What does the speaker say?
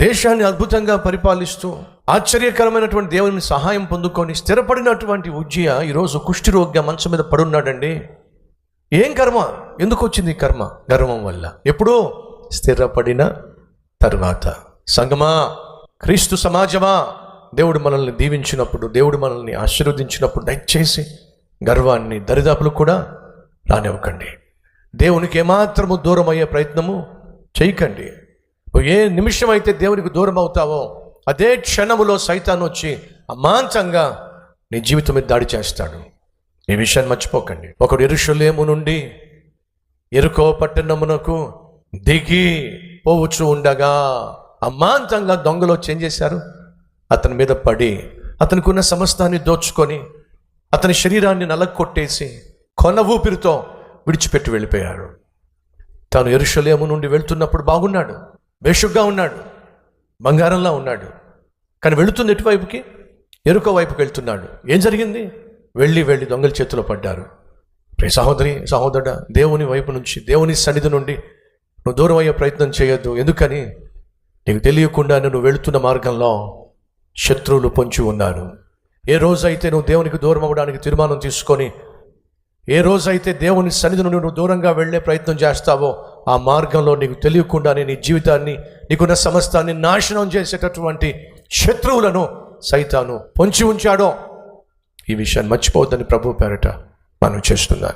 దేశాన్ని అద్భుతంగా పరిపాలిస్తూ ఆశ్చర్యకరమైనటువంటి దేవుని సహాయం పొందుకొని స్థిరపడినటువంటి ఉజ్జయ ఈరోజు కుష్ఠిరోగ్య మంచం మీద పడున్నాడండి. ఏం కర్మ? ఎందుకు వచ్చింది కర్మ? గర్వం వల్ల. ఎప్పుడూ స్థిరపడిన తర్వాత. సంగమా క్రీస్తు సమాజమా? దేవుడు మనల్ని దీవించినప్పుడు దేవుడు మనల్ని ఆశీర్వదించినప్పుడు దయచేసి గర్వాన్ని దరిదాపులు కూడా రానివ్వకండి. దేవునికి ఏమాత్రము దూరం అయ్యే ప్రయత్నము చేయకండి. ఏ నిమిషం అయితే దేవునికి దూరం అవుతావో అదే క్షణములో సైతాన్ వచ్చి అమాంతంగా నీ జీవితం మీద దాడి చేస్తాడు. ఈ విషయాన్ని మర్చిపోకండి. ఒకడు ఎరుషలేము నుండి ఎరుకో పట్టణమునకు దిగి పోవచ్చు ఉండగా అమాంతంగా దొంగలో చేంజ్ చేశారు. అతని మీద పడి అతనికి ఉన్న సమస్తాన్ని దోచుకొని అతని శరీరాన్ని నలగొట్టేసి కొన ఊపిరితో విడిచిపెట్టి వెళ్ళిపోయారు. తాను ఎరుషలేము నుండి వెళ్తున్నప్పుడు బాగున్నాడు. బేషుగ్గా ఉన్నాడు బంగారంలా ఉన్నాడు. కానీ వెళుతుంది ఎటువైపుకి? ఎరుక వైపుకి వెళ్తున్నాడు. ఏం జరిగింది? వెళ్ళి వెళ్ళి దొంగల చేతిలో పడ్డారు. ప్రే సహోదరి సహోదరుడ దేవుని వైపు నుంచి దేవుని సన్నిధి నుండి నువ్వు దూరం అయ్యే ప్రయత్నం చేయొద్దు. ఎందుకని? నీకు తెలియకుండా నువ్వు వెళుతున్న మార్గంలో శత్రువులు పొంచి ఉన్నారు. ఏ రోజైతే నువ్వు దేవునికి దూరం అవ్వడానికి తీర్మానం తీసుకొని ఏ రోజైతే దేవుని సన్నిధి నుండి నువ్వు దూరంగా వెళ్ళే ప్రయత్నం చేస్తావో ఆ మార్గంలో నీకు తెలియకుండానే నీ జీవితాన్ని నీకున్న సమస్తాన్ని నాశనం చేసేటటువంటి శత్రువులను సైతాను పొంచి ఉంచాడో. ఈ విషయాన్ని మర్చిపోవద్దని ప్రభు పేరట మనం చేస్తున్నాను.